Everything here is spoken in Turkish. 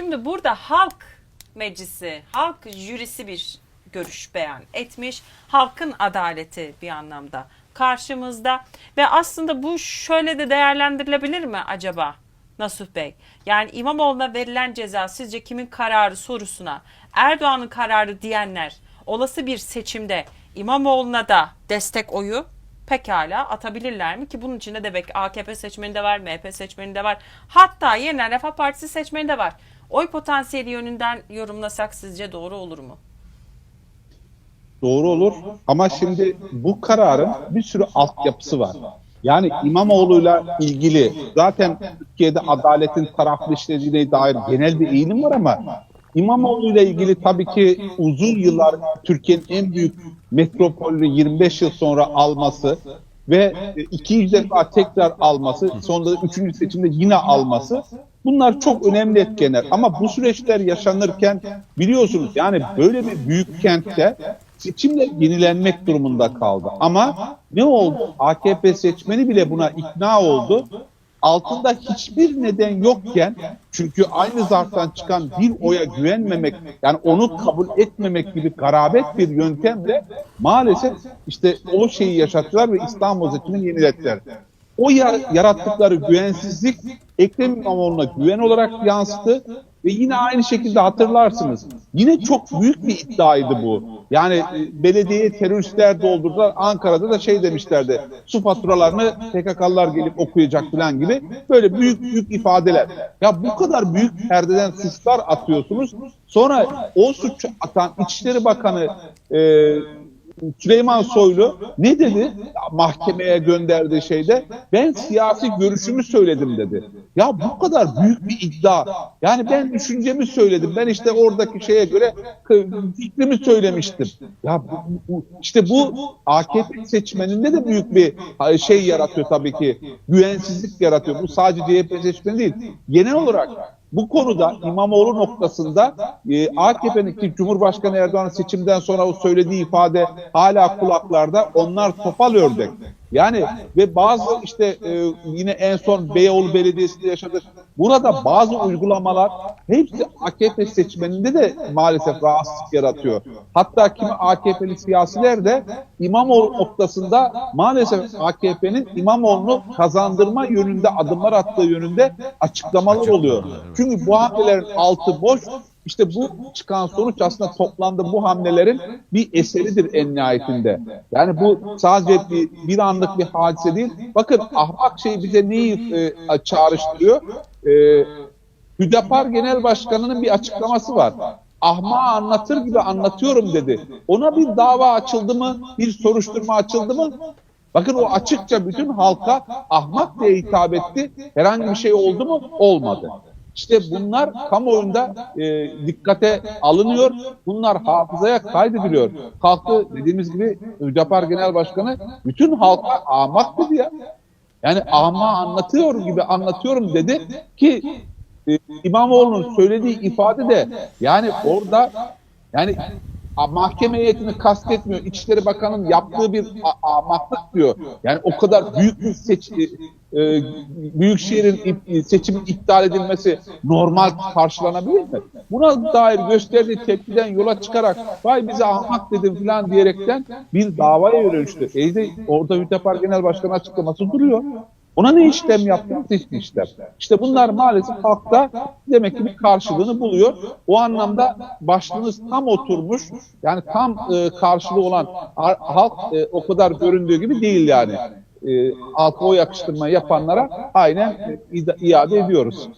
Şimdi burada halk meclisi, halk jürisi bir görüş beyan etmiş. Halkın adaleti bir anlamda karşımızda ve aslında bu şöyle de değerlendirilebilir mi acaba Nasuh Bey? Yani İmamoğlu'na verilen ceza sizce kimin kararı sorusuna Erdoğan'ın kararı diyenler olası bir seçimde İmamoğlu'na da destek oyu pekala atabilirler mi ki bunun içinde de AKP seçmeni de var, MHP seçmeni de var. Hatta yeniden Refah Partisi seçmeni de var. Oy potansiyeli yönünden yorumlasak sizce doğru olur mu? Doğru olur ama şimdi bu kararın bir sürü altyapısı var. Yani İmamoğlu'yla ilgili zaten Türkiye'de adaletin taraflı işlediğine dair genel bir eğilim var ama İmamoğlu'yla ilgili tabii ki uzun yıllar Türkiye'nin en büyük metropolünü 25 yıl sonra alması ve ikinci defa tekrar alması, sonunda üçüncü seçimde yine alması bunlar çok önemli etkenler. Ama bu süreçler yaşanırken biliyorsunuz yani böyle bir büyük kentte seçimle yenilenmek durumunda kaldı. Ama ne oldu? AKP seçmeni bile buna ikna oldu. Altında hiçbir neden yokken çünkü aynı zarftan çıkan bir oya güvenmemek yani onu kabul etmemek gibi garabet bir yöntemle maalesef işte o şeyi yaşattılar ve İstanbul seçimini yenilettiler. O ya- yarattıkları güvensizlik Ekrem İmamoğlu'na güven olarak yansıdı ve yine aynı şekilde hatırlarsınız. Yine çok büyük bir iddiaydı bu. Yani e, belediyeye teröristler doldurdular. Ankara'da da şey demişlerdi. Su faturalarını PKK'lılar gelip okuyacak falan gibi. Böyle büyük büyük ifadeler. Ya bu kadar büyük perdeden suçlar atıyorsunuz. Sonra o suç atan İçişleri Bakanı e, Süleyman Soylu ne dedi? Mahkemeye gönderdiği şeyde ben siyasi görüşümü söyledim dedi. Ya bu kadar büyük bir iddia. Yani ben düşüncemi söyledim. Ben işte oradaki şeye göre fikrimi söylemiştim. Ya bu, bu- işte bu AKP seçmeninde de büyük bir ha, şey yaratıyor tabii ki. Güvensizlik yaratıyor. Bu sadece CHP seçmeni değil. Genel olarak bu konuda İmamoğlu noktasında e, AKP'nin ki Cumhurbaşkanı Erdoğan seçimden sonra o söylediği ifade hala kulaklarda. Onlar topal ördek. Yani ve bazı işte e, yine en son Beyoğlu Belediyesi'nde yaşadık. Burada bazı uygulamalar hepsi AKP seçmeninde de maalesef rahatsızlık yaratıyor. Hatta kimi AKP'li siyasiler de İmamoğlu noktasında maalesef AKP'nin İmamoğlu'nu kazandırma yönünde adımlar attığı yönünde açıklamalar oluyor. Çünkü bu hamlelerin altı boş. İşte bu çıkan sonuç aslında toplamda bu hamlelerin bir eseridir en nihayetinde. Yani bu sadece bir, bir anlık bir hadise değil. Bakın ahmak şey bize neyi e, çağrıştırıyor? E, Hüdapar Genel Başkanı'nın bir açıklaması var. Ahmağı anlatır gibi anlatıyorum dedi. Ona bir dava açıldı mı? Bir soruşturma açıldı mı? Bakın o açıkça bütün halka ahmak diye hitap etti. Herhangi bir şey oldu mu? Olmadı. İşte bunlar kamuoyunda e, dikkate alınıyor. Bunlar hafızaya kaydediliyor. Kalktı dediğimiz gibi Hüdapar Genel Başkanı bütün halka ahmak dedi ya. Yani ahma anlatıyor gibi anlatıyorum dedi ki e, İmamoğlu'nun söylediği ifade de yani orada yani mahkeme heyetini kastetmiyor. İçişleri Bakanı'nın yaptığı bir ahmaklık diyor. Yani o kadar büyük bir seç e, e, Büyükşehir'in ip- seçimin iptal edilmesi normal karşılanabilir mi? Buna dair gösterdiği tepkiden yola çıkarak vay bize ahmak dedim falan diyerekten bir davaya yönelmişti. E de orada Hüdapar Genel Başkanı açıklaması duruyor. Ona ne işlem yaptınız? Hiçbir işlem. İşte bunlar maalesef halkta demek ki bir karşılığını buluyor. O anlamda başlığınız tam oturmuş. Yani tam e, karşılığı olan halk e, o kadar göründüğü gibi değil yani. E, halka o yakıştırmayı yapanlara aynen e, iade ediyoruz.